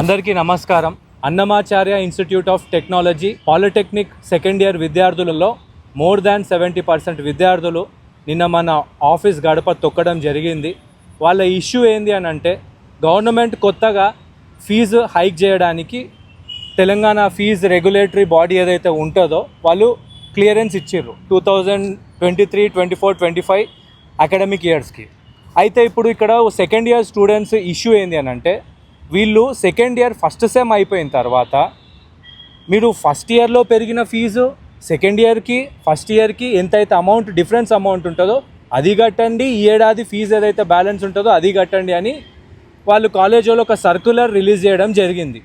అందరికీ నమస్కారం. Annamacharya institute of technology polytechnic second year విద్యార్థులలో మోర్ దాన్ సెవెంటీ పర్సెంట్ విద్యార్థులు నిన్న మన ఆఫీస్ గడప తొక్కడం జరిగింది. వాళ్ళ ఇష్యూ ఏంది అని అంటే గవర్నమెంట్ కొత్తగా ఫీజు హైక్ చేయడానికి తెలంగాణ ఫీజు రెగ్యులేటరీ బాడీ ఏదైతే ఉంటుందో వాళ్ళు క్లియరెన్స్ ఇచ్చిర్రు two thousand twenty three twenty four twenty five academic ఇయర్స్కి. అయితే ఇప్పుడు ఇక్కడ సెకండ్ ఇయర్ స్టూడెంట్స్ ఇష్యూ ఏంది అని అంటే వీళ్ళు సెకండ్ ఇయర్ ఫస్ట్ సెమ్ అయిపోయిన తర్వాత మీరు ఫస్ట్ ఇయర్లో పెరిగిన ఫీజు సెకండ్ ఇయర్కి ఫస్ట్ ఇయర్కి ఎంతైతే అమౌంట్ డిఫరెన్స్ అమౌంట్ ఉంటుందో అది కట్టండి. ఈ ఏడాది ఫీజు ఏదైతే బ్యాలెన్స్ ఉంటుందో అది కట్టండి అని వాళ్ళు కాలేజీలో ఒక సర్క్యులర్ రిలీజ్ చేయడం జరిగింది.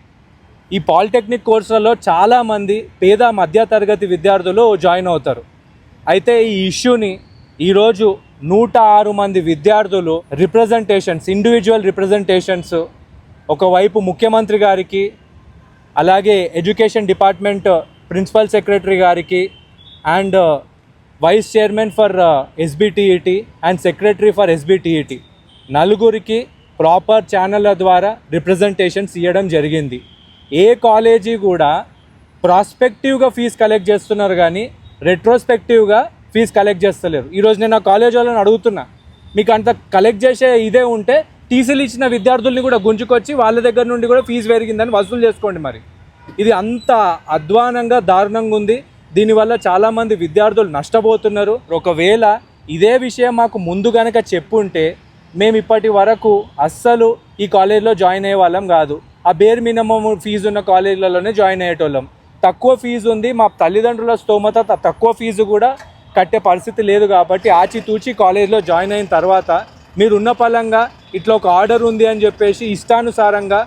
ఈ పాలిటెక్నిక్ కోర్సులలో చాలామంది పేద మధ్యతరగతి విద్యార్థులు జాయిన్ అవుతారు. అయితే ఈ ఇష్యూని ఈరోజు నూట ఆరు మంది విద్యార్థులు రిప్రజెంటేషన్స్ ఇండివిజువల్ రిప్రజెంటేషన్స్ ఒకవైపు ముఖ్యమంత్రి గారికి అలాగే ఎడ్యుకేషన్ డిపార్ట్మెంట్ ప్రిన్సిపల్ సెక్రటరీ గారికి and vice chairman for S B T E T and secretary for S B T E T నలుగురికి ప్రాపర్ ఛానళ్ళ ద్వారా రిప్రజెంటేషన్స్ ఇవ్వడం జరిగింది. ఏ కాలేజీ కూడా ప్రాస్పెక్టివ్గా ఫీజు కలెక్ట్ చేస్తున్నారు కానీ రెట్రోస్పెక్టివ్గా ఫీజు కలెక్ట్ చేస్తలేరు. ఈరోజు నేను ఆ కాలేజ్ వాళ్ళని అడుగుతున్నా మీకు అంత కలెక్ట్ చేసే ఇదే ఉంటే టీసీలు ఇచ్చిన విద్యార్థుల్ని కూడా గుంజుకొచ్చి వాళ్ళ దగ్గర నుండి కూడా ఫీజు పెరిగిందని వసూలు చేసుకోండి మరి. ఇది అంత అధ్వానంగా దారుణంగా ఉంది. దీనివల్ల చాలామంది విద్యార్థులు నష్టపోతున్నారు. ఒకవేళ ఇదే విషయం మాకు ముందు గనక చెప్పుంటే మేము ఇప్పటి వరకు అస్సలు ఈ కాలేజ్లో జాయిన్ అయ్యే వాళ్ళం కాదు. ఆ బేర్ మినిమం ఫీజు ఉన్న కాలేజీలలోనే జాయిన్ అయ్యేటోళ్ళం. తక్కువ ఫీజు ఉంది మా తల్లిదండ్రుల స్తోమత తక్కువ ఫీజు కూడా కట్టే పరిస్థితి లేదు కాబట్టి ఆచితూచి కాలేజ్లో జాయిన్ అయిన తర్వాత మీరు ఉన్న పలంగా ఇట్లా ఒక ఆర్డర్ ఉంది అని చెప్పేసి ఇష్టానుసారంగా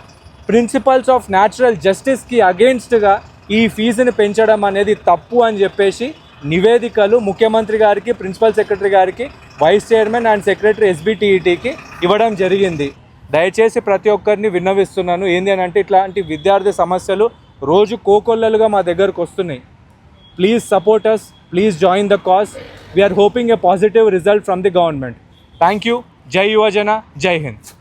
ప్రిన్సిపల్స్ ఆఫ్ న్యాచురల్ జస్టిస్కి అగెయిన్స్ట్గా ఈ ఫీజుని పెంచడం అనేది తప్పు అని చెప్పేసి నివేదికలు ముఖ్యమంత్రి గారికి ప్రిన్సిపల్ సెక్రటరీ గారికి వైస్ చైర్మన్ అండ్ సెక్రటరీ ఎస్బిటిఈటికి ఇవ్వడం జరిగింది. దయచేసి ప్రతి ఒక్కరిని విన్నవిస్తున్నాను. ఏంది అని అంటే ఇట్లాంటి విద్యార్థి సమస్యలు రోజు కోకొల్లలుగా మా దగ్గరకు వస్తున్నాయి. Please support us please join the cause. We are hoping a positive result from the government thank you जय युवाजना जय हिंद.